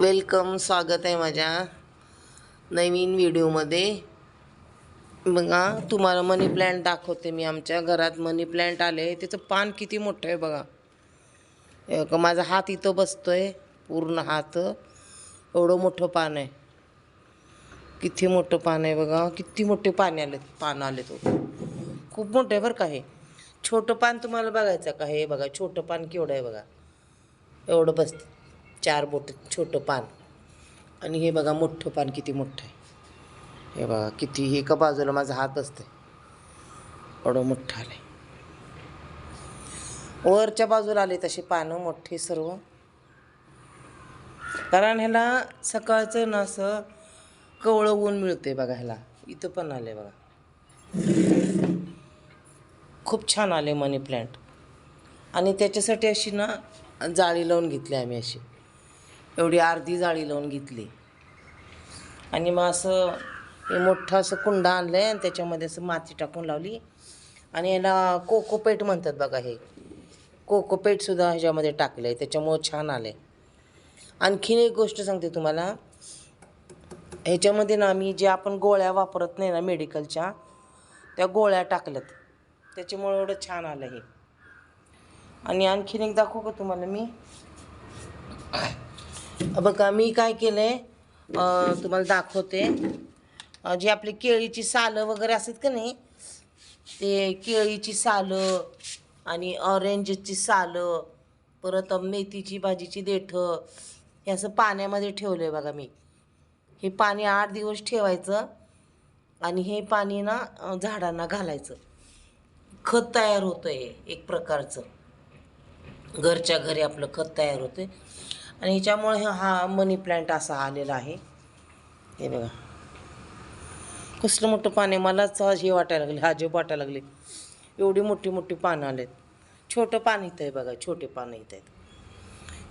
Welcome स्वागत आहे माझ्या नवीन व्हिडिओमध्ये. बघा तुम्हाला मनी प्लॅन्ट दाखवते मी आमच्या घरात. मनी प्लॅन्ट आले त्याचं पान किती मोठं आहे बघा. माझा हात इथं बसतो आहे पूर्ण हात. एवढं मोठं पान आहे. किती मोठं पान आहे बघा. किती मोठे पाने आले पान आले तो खूप मोठं आहे बरं का हे. छोटं पान तुम्हाला बघायचं का? हे बघा छोटं पान केवढं आहे बघा. एवढं बसतं चार बोट छोटं पान. आणि हे बघा मोठं पान किती मोठं आहे. हे बघा किती हे एका बाजूला माझा हात असते एवढं मोठं आहे वरच्या बाजूला आले तसे पानं मोठे सर्व. कारण ह्याला सकाळचं ना असं कवळं ऊन मिळते बघा ह्याला. इथं पण आले बघा. खूप छान आले मनी प्लॅन्ट आणि त्याच्यासाठी अशी ना जाळी लावून घेतली आम्ही अशी. एवढी अर्धी जाळी लावून घेतली. आणि मग असं मोठं असं कुंडा आणलं आहे आणि त्याच्यामध्ये असं माती टाकून लावली. आणि याला कोकोपेट म्हणतात बघा हे. कोकोपेटसुद्धा ह्याच्यामध्ये टाकलं आहे त्याच्यामुळं छान आलं आहे आणखीन एक गोष्ट सांगते तुम्हाला. ह्याच्यामध्ये ना आम्ही जे आपण गोळ्या वापरत नाही ना मेडिकलच्या त्या गोळ्या टाकल्यात. त्याच्यामुळं एवढं छान आलं हे. आणि आणखीन एक दाखवू का तुम्हाला मी? बघा मी काय केलं आहे तुम्हाला दाखवते. जे जी आपली केळीची सालं वगैरे असतात का नाही ते केळीची सालं आणि ऑरेंजची सालं परत मेथीची भाजीची देठं हे असं पाण्यामध्ये ठेवलं आहे बघा मी. हे पाणी आठ दिवस ठेवायचं आणि हे पाणी ना झाडांना घालायचं. खत तयार होतं हे एक प्रकारचं. घरच्या घरी आपलं खत तयार होते आणि ह्याच्यामुळे हा- मनी प्लॅन्ट असा आलेला आहे. हे बघा. कसलं मोठं पान आहे. मलाच हे वाटायला लागले हाजीब वाटायला लागले. एवढी मोठी मोठी पानं आलेत. छोटं पान इथं आहे बघा छोटे पानं इथं आहेत.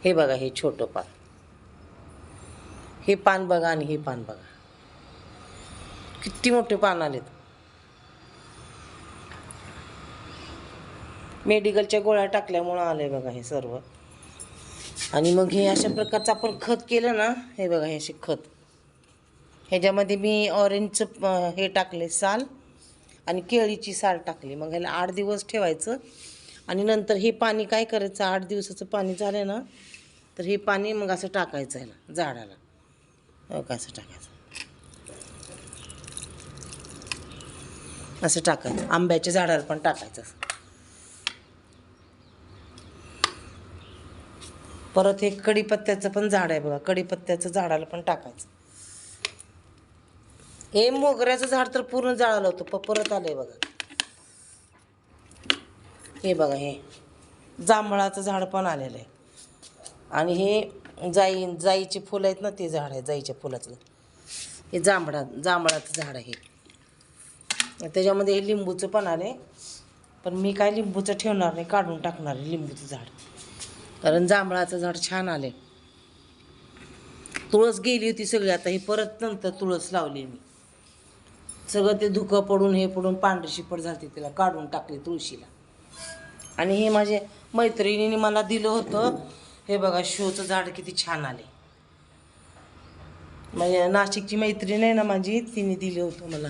हे बघा हे छोटं पान. हे पान बघा आणि हे पान बघा. किती मोठे पान आलेत. मेडिकलच्या गोळ्या टाकल्यामुळं आलंय बघा हे सर्व. आणि मग हे अशा प्रकारचं आपण खत केलं ना हे बघा हे असे खत. ह्याच्यामध्ये मी ऑरेंजचं हे टाकले साल आणि केळीची साल टाकली. मग ह्याला आठ दिवस ठेवायचं आणि नंतर हे पाणी काय करायचं आठ दिवसाचं पाणी झालं ना तर हे पाणी मग असं टाकायचं ह्याला झाडाला. हो का असं टाकायचं. असं टाकायचं. आंब्याच्या झाडाला पण टाकायचं परत हे कडीपत्त्याचं पण झाड आहे बघा कडीपत्त्याचं झाडाला पण टाकायचं. हे मोगऱ्याचं झाड तर पूर्ण जाळालं होतं प परत आहे बघा. हे बघा हे जांभळाचं झाड पण आलेलं आहे. आणि हे जाई जाईचे फुलं आहेत ना ते झाड आहे जाईच्या फुलाचं. हे जांभळा जांभळाचं झाड आहे त्याच्यामध्ये हे लिंबूचं पण आले पण मी काय लिंबूचं ठेवणार नाही काढून टाकणार आहे लिंबूचं झाड. कारण जांभळाचं झाड छान आलं तुळस गेली होती सगळी आता ही परत नंतर तुळस लावली मी. सगळं ते धुकं पडून हे पडून पांढरी शिपड झाली तिला काढून टाकली तुळशीला. आणि हे माझे मैत्रिणीने मला दिलं होतं. हे बघा शोचं झाड किती छान आले म्हणजे नाशिकची मैत्रीण आहे ना माझी तिने दिलं होतं मला.